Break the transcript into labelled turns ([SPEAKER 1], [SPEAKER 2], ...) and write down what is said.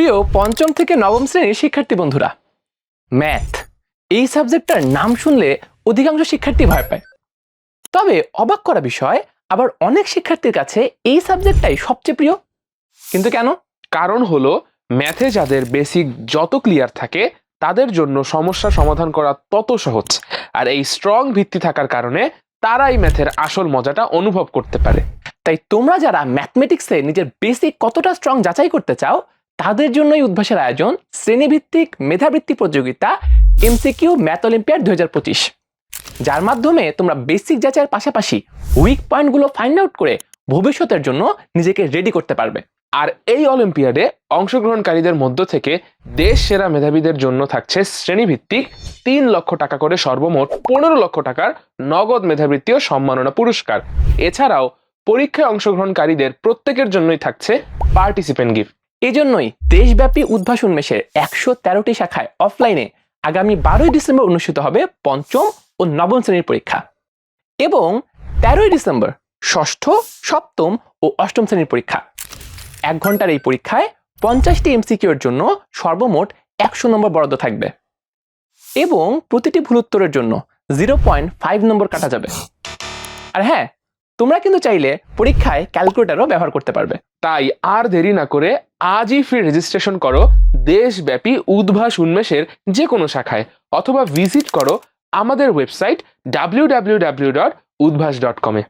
[SPEAKER 1] প্রিয় পঞ্চম থেকে নবম শ্রেণির শিক্ষার্থী বন্ধুরা ম্যাথ এই সাবজেক্টটার নাম শুনলে অধিকাংশ শিক্ষার্থী ভয় পায়। তবে অবাক করা বিষয়, আবার অনেক শিক্ষার্থীর কাছে এই সাবজেক্টটাই সবচেয়ে প্রিয়। কিন্তু কেন?
[SPEAKER 2] কারণ হলো ম্যাথে যাদের বেসিক যত ক্লিয়ার থাকে, তাদের জন্য সমস্যা সমাধান করা তত সহজ। আর এই স্ট্রং ভিত্তি থাকার কারণে তারাই ম্যাথের আসল মজাটা অনুভব করতে পারে।
[SPEAKER 1] তাই তোমরা যারা ম্যাথমেটিক্সে নিজের বেসিক কতটা স্ট্রং যাচাই করতে চাও তাদের জন্যই উদ্ভাসের আয়োজন শ্রেণীভিত্তিক মেধাবৃত্তি প্রতিযোগিতা এমসিকিউ ম্যাথ অলিম্পিয়াড দু হাজার পঁচিশ, যার মাধ্যমে তোমরা বেসিক যাচাইয়ের পাশাপাশি উইক পয়েন্টগুলো ফাইন্ড আউট করে ভবিষ্যতের জন্য নিজেকে রেডি করতে পারবে।
[SPEAKER 2] আর এই অলিম্পিয়াডে অংশগ্রহণকারীদের মধ্য থেকে দেশ সেরা মেধাবীদের জন্য থাকছে শ্রেণীভিত্তিক তিন লক্ষ টাকা করে সর্বমোট পনেরো লক্ষ টাকার নগদ মেধাবৃত্তি ও সম্মাননা পুরস্কার। এছাড়াও পরীক্ষায় অংশগ্রহণকারীদের প্রত্যেকের জন্যই থাকছে পার্টিসিপেন্ট গিফট
[SPEAKER 1] এজন্যই দেশব্যাপী উদ্ভাসন উন্মেষের একশো তেরোটি শাখায় অফলাইনে আগামী বারোই ডিসেম্বর অনুষ্ঠিত হবে পঞ্চম ও নবম শ্রেণির পরীক্ষা। এবং তেরোই ডিসেম্বর ষষ্ঠ, সপ্তম ও অষ্টম শ্রেণির পরীক্ষা। এক ঘণ্টার এই পরীক্ষায় পঞ্চাশটি এমসিকিউর জন্য সর্বমোট একশো নম্বর বরাদ্দ থাকবে। এবং প্রতিটি ভুল উত্তরের জন্য জিরো পয়েন্ট ফাইভ নম্বর কাটা যাবে। আর হ্যাঁ তোমরা কিন্তু চাইলে পরীক্ষায় ক্যালকুলেটরও ব্যবহার করতে পারবে।
[SPEAKER 2] তাই আর দেরি না করে আজই ফ্রি রেজিস্ট্রেশন করো দেশব্যাপী উদ্ভাস উন্মেষের যে কোনো শাখায় অথবা ভিজিট করো আমাদের website W W W dot Udvash dot কমে